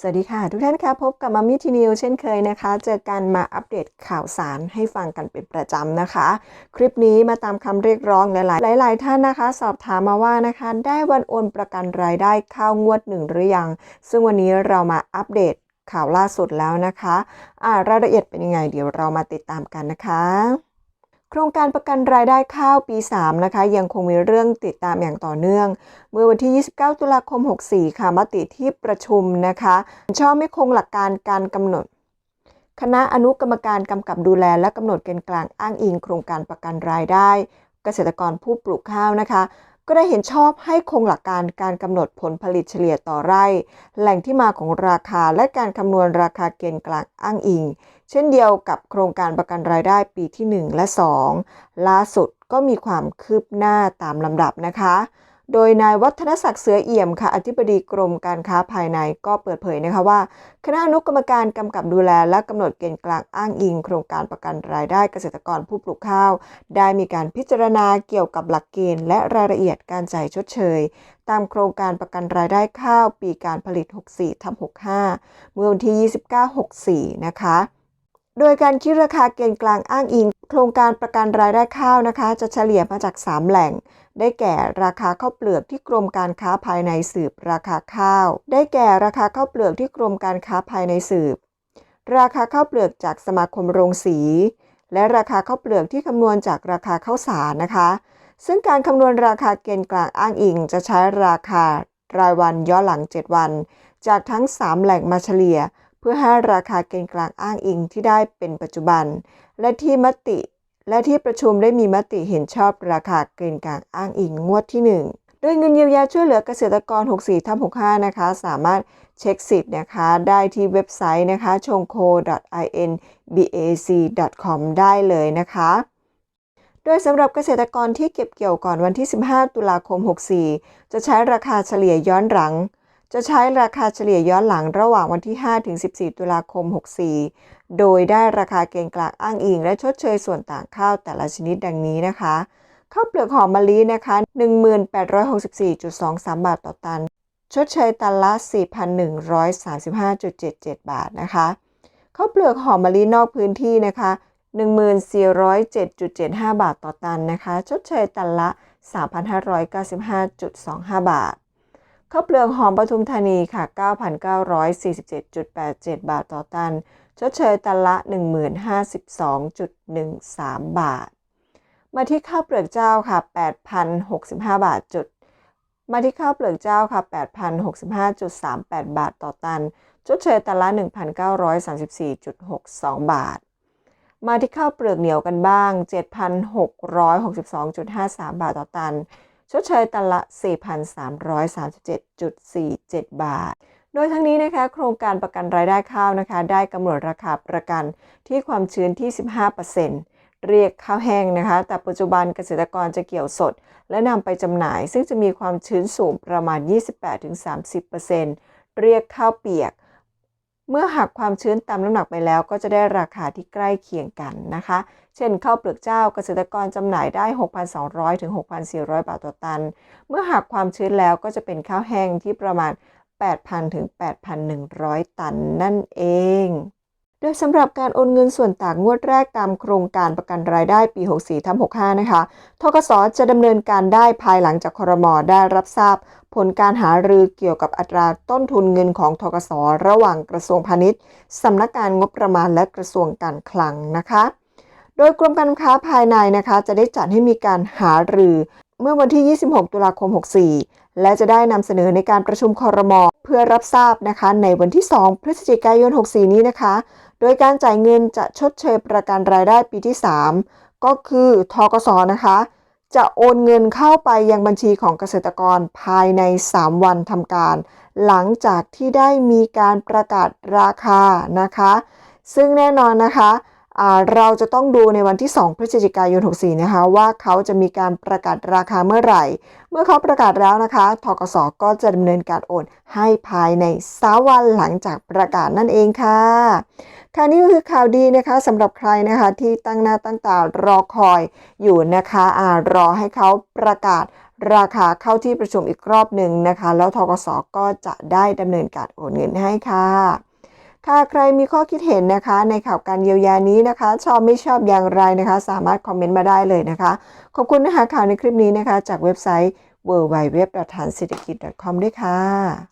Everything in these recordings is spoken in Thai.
สวัสดีค่ะ ทุกท่านคะพบกับมามิทีนิวเช่นเคยนะคะ เจอกันมาอัปเดตข่าวสารให้ฟังกันเป็นประจำนะคะ คลิปนี้มาตามคำเรียกร้องหลาย ๆ หลาย ๆ ท่านนะคะ สอบถามมาว่านะคะ ได้วันโอนประกันรายได้เข้างวดหนึ่งหรือยัง ซึ่งวันนี้เรามาอัปเดตข่าวล่าสุดแล้วนะคะอ่ารายละเอียดเป็นยังไง เดี๋ยวเรามาติดตามกันนะคะ โครงการประกันรายได้ข้าวปี 3 นะคะ ยังคงมีเรื่องติดตามอย่างต่อเนื่อง เมื่อวันที่ 29 ตุลาคม 64 ค่ะมติที่ประชุมนะคะชอบไม่คงหลักการการกำหนด คณะอนุกรรมการกำกับดูแล และกำหนดเกณฑ์กลางอ้างอิง โครงการประกันรายได้ เกษตรกรผู้ปลูกข้าวนะคะ ก็ได้เห็นชอบให้คงหลักการการกำหนดผลผลิตเฉลี่ยต่อไร่ แหล่งที่มาของราคาและการคำนวณราคาเกณฑ์กลางอ้างอิง เช่นเดียวกับโครงการประกันรายได้ปีที่ 1 และ 2 ล่าสุดก็มีความคืบหน้าตามลำดับนะคะ โดยนายวัฒนศักดิ์เสือเอี่ยมค่ะ อธิบดีกรมการค้าภายในก็เปิดเผยนะคะว่า คณะอนุกรรมการกำกับดูแล และกำหนดเกณฑ์กลางอ้างอิง โครงการประกันรายได้เกษตรกรผู้ปลูกข้าว ได้มีการพิจารณาเกี่ยวกับหลักเกณฑ์ และรายละเอียดการจ่ายชดเชยตามโครงการประกันรายได้ข้าว ปีการผลิต 64ทับ65 เมื่อวันที่ 29 64 นะคะ โดยการคิดราคาเกณฑ์กลางอ้างอิง โครงการประกันรายได้ข้าวนะคะ จะเฉลี่ยมาจาก 3 แหล่ง ได้แก่ราคาข้าวเปลือกที่กรมการค้าภายในสืบราคาข้าว ได้แก่ราคาข้าวเปลือกที่กรมการค้าภายในสืบ ราคาข้าวเปลือกจากสมาคมโรงสี และราคาข้าวเปลือกที่คำนวณจากราคาข้าวสารนะคะ ซึ่งการคำนวณราคาเกณฑ์กลางอ้างอิง จะใช้ราคารายวันย้อนหลัง 7 วัน จากทั้ง 3 แหล่งมาเฉลี่ย เพื่อให้ราคาเกณฑ์กลางอ้างอิงที่ได้เป็นปัจจุบัน และที่มติ และที่ประชุมได้มีมติเห็นชอบราคาเกณฑ์กลางอ้างอิงงวดที่1โดยเงินเยียวยาช่วยเหลือเกษตรกร 64ทับ65 นะคะ สามารถเช็คสิทธิ์นะคะ ได้ที่เว็บไซต์นะคะ chongco.inbac.com ได้เลยนะคะ โดยสำหรับเกษตรกรที่เก็บเกี่ยวก่อนวันที่ 15 ตุลาคม 64 จะใช้ราคาเฉลี่ยย้อนหลัง จะใช้ราคาเฉลี่ยย้อนหลังระหว่างวันที่ 5 ถึง 14 ตุลาคม 64 โดยได้ราคาเกณฑ์กลางอ้างอิง และชดเชยส่วนต่างข้าวแต่ละชนิดดังนี้นะคะข้าวเปลือกหอมมะลินะคะ 1864.23 บาทต่อตัน ชดเชยตันละ 4,135.77 บาทนะคะข้าวเปลือกหอมมะลินอกพื้นที่นะคะ 1407.75 บาทต่อตันนะคะ ชดเชยตันละ 3,595.25 บาท ข้าวเปลือกหอมปทุมธานีค่ะ 9,947.87 บาทต่อตัน ชดเชยตันละ 1052.13 บาท มาที่ข้าวเปลือกเจ้าค่ะ 8,065 บาทจุด มาที่ข้าวเปลือกเจ้าค่ะ 8,065.38 บาทต่อตัน ชดเชยตันละ 1,934.62 บาท มาที่ข้าวเปลือกเหนียวกันบ้าง 7,662.53 บาทต่อตัน ชดเชยตันละ 4,337.47 บาท โดยทั้งนี้นะคะโครงการประกันรายได้ข้าวนะคะ ได้กำหนดราคาประกันที่ความชื้นที่ 15%เรียกข้าวแห้งนะคะ แต่ปัจจุบันเกษตรกรจะเกี่ยวสด และนำไปจำหน่าย ซึ่งจะมีความชื้นสูงประมาณ 28-30%เรียกข้าวเปียก เมื่อหักความชื้นตามน้ำหนักไปแล้ว ก็จะได้ราคาที่ใกล้เคียงกันนะคะ เช่นข้าวเปลือกเจ้าเกษตรกรจำหน่ายได้ 6,200 ถึง 6,400 บาทต่อตัน เมื่อหักความชื้นแล้วก็จะเป็นข้าวแห้งที่ประมาณ 8,000 ถึง 8,100 ตันนั่นเอง โดยสำหรับการโอนเงินส่วนต่างงวดแรกตามโครงการประกันรายได้ปี 64ทับ65 นะคะ ทกสจะดำเนินการได้ภายหลังจากครมได้รับทราบ ผลการหารือเกี่ยวกับอัตราต้นทุนเงินของทกสระหว่างกระทรวงพาณิชย์สำนักงานงบประมาณและกระทรวงการคลังนะคะ โดยกรมการค้าภายในนะคะ จะได้จัดให้มีการหารือเมื่อวันที่ 26 ตุลาคม 64 และจะได้นำเสนอในการประชุมคอรมอเพื่อรับทราบนะคะ ในวันที่ 2 พฤศจิกายน 64 นี้นะคะ โดยการจ่ายเงินจะชดเชยประกันรายได้ปีที่ 3 ก็คือทกสนะคะ จะโอนเงินเข้าไปยังบัญชีของเกษตรกรภายใน 3 วันทำการ หลังจากที่ได้มีการประกาศราคานะคะ ซึ่งแน่นอนนะคะ เราจะต้องดูในวันที่ 2 พฤศจิกายน 64 นะคะ ว่าเขาจะมีการประกาศราคาเมื่อไหร่ เมื่อเขาประกาศแล้วนะคะทกสก็จะดำเนินการโอนให้ภายใน3วันหลังจากประกาศนั่นเองค่ะค่ะนี่ก็คือข่าวดีนะคะสำหรับใครนะคะที่ตั้งหน้าตั้งตารอคอยอยู่นะคะอ่ารอให้เขาประกาศราคาเข้าที่ประชุมอีกรอบหนึ่งนะคะ แล้วทกสก็จะได้ดำเนินการโอนเงินให้ค่ะ ค่ะใครมีข้อคิดเห็นนะคะ ในข่าวการเยียวยานี้นะคะ ชอบไม่ชอบอย่างไรนะคะ สามารถคอมเมนต์มาได้เลยนะคะ ขอบคุณนะคะข่าวในคลิปนี้นะคะ จากเว็บไซต์ w w w t h a n s e t i k i t c o m ด้วยค่ะ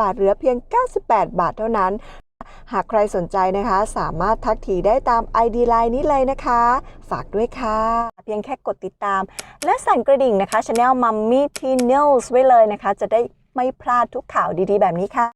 บาทเหลือเพียง 98 บาทเท่านั้น หากใครสนใจนะคะ สามารถทักทีได้ตาม ID ไลน์นี้เลยนะคะ ฝากด้วยค่ะ เพียงแค่กดติดตาม และสั่นกระดิ่งนะคะ Channel Mummy t news ไว้เลยนะคะ จะได้ไม่พลาดทุกข่าวดีๆ แบบนี้ค่ะ